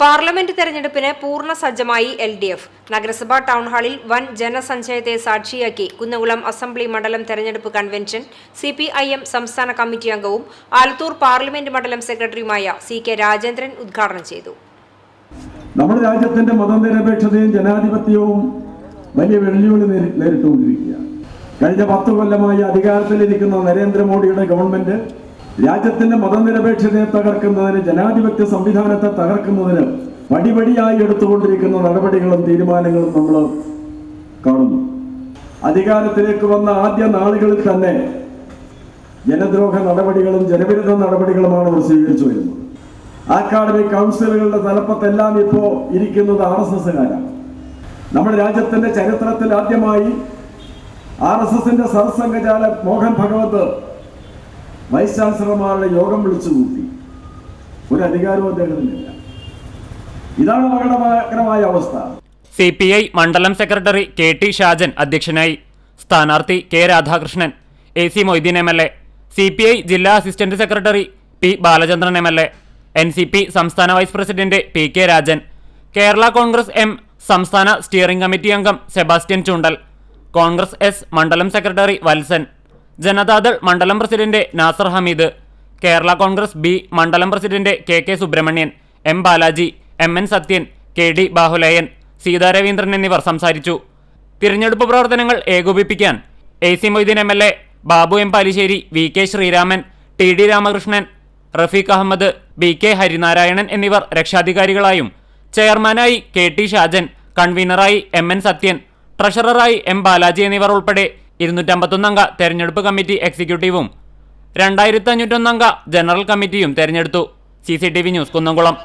Parliament തെരഞ്ഞെടുപ്പിന് പൂർണ സജ്ജമായി എൽ ഡി എഫ്. നഗരസഭാ ടൗൺഹാളിൽ വൻ ജനസഞ്ചയത്തെ സാക്ഷിയാക്കി കുന്നകുളം അസംബ്ലി മണ്ഡലം തെരഞ്ഞെടുപ്പ് convention C P I M സംസ്ഥാന കമ്മിറ്റി അംഗവും ആലത്തൂർ പാർലമെന്റ് മണ്ഡലം സെക്രട്ടറിയുമായ സി കെ രാജേന്ദ്രൻ ഉദ്ഘാടനം ചെയ്തു. നമ്മുടെ രാജ്യത്തിന്റെ മതനിരപേക്ഷതയും ജനാധിപത്യവും വലിയ വെല്ലുവിളി നേരി- നേരിട്ടുകൊണ്ടിരിക്കുകയാണ്. കഴിഞ്ഞ പത്ത് കൊല്ലമായി അധികാരത്തിലിരിക്കുന്ന നരേന്ദ്രമോദിയുടെ ഗവൺമെന്റ് രാജ്യത്തിന്റെ മതനിരപേക്ഷതയെ തകർക്കുന്നതിന് ജനാധിപത്യ സംവിധാനത്തെ തകർക്കുന്നതിന് പടിപടിയായി എടുത്തുകൊണ്ടിരിക്കുന്ന നടപടികളും തീരുമാനങ്ങളും നമ്മൾ കാണുന്നു. അധികാരത്തിലേക്ക് വന്ന ആദ്യ നാളുകളിൽ തന്നെ ജനദ്രോഹ നടപടികളും ജനവിരുദ്ധ നടപടികളുമാണ് അവർ സ്വീകരിച്ചു വരുന്നത്. അക്കാഡമിക് കൗൺസിലുകളുടെ തലപ്പത്തെല്ലാം ഇപ്പോൾ ഇരിക്കുന്നത് ആർ എസ് എസ്സുകാരാണ്. നമ്മുടെ രാജ്യത്തിന്റെ ചരിത്രത്തിൽ ആദ്യമായി ആർ എസ് എസിന്റെ സർസംഘചാലക് മോഹൻ ഭഗവത് വൈസ് ചാൻസലർമാരുടെ യോഗം വിളിച്ചു കൂട്ടി. ഒരു അധികാരവും അദ്ദേഹത്തിനില്ല ഇതാണ് അപകടകരമായ അവസ്ഥ. സി പി ഐ മണ്ഡലം സെക്രട്ടറി കെ ടി ഷാജൻ അധ്യക്ഷനായി. സ്ഥാനാർത്ഥി K Radhakrishnan A C Moideen M L A C P I ജില്ലാ assistant secretary P Balachandran M L A N C P സംസ്ഥാന vice president P K Rajan Kerala Congress M സംസ്ഥാന steering committee അംഗം Sebastian Chundal Congress S മണ്ഡലം secretary Valsan Janata Dal മണ്ഡലം president Nasar Hameed Kerala Congress B മണ്ഡലം president K K Subramanian M Balaji M N Sathyan K D Bahuleyan Seetha Raveendran എന്നിവർ സംസാരിച്ചു. തിരഞ്ഞെടുപ്പ് പ്രവർത്തനങ്ങൾ ഏകോപിപ്പിക്കാൻ A C Moideen M L A Babu M Palissery V K Sreeraman T D Ramakrishnan Rafeeq Ahammed B K Harinarayanan എന്നിവർ രക്ഷാധികാരികളായും ചെയർമാനായി K T Shajan കൺവീനറായി M N Sathyan ട്രഷററായി M Balaji എന്നിവർ ഉൾപ്പെടെ ഇരുന്നൂറ്റമ്പത്തൊന്നംഗ തെരഞ്ഞെടുപ്പ് കമ്മിറ്റി എക്സിക്യൂട്ടീവും രണ്ടായിരത്തി അഞ്ഞൂറ്റൊന്നംഗ ജനറൽ കമ്മിറ്റിയും തെരഞ്ഞെടുത്തു. C C T V news Kunnamkulam.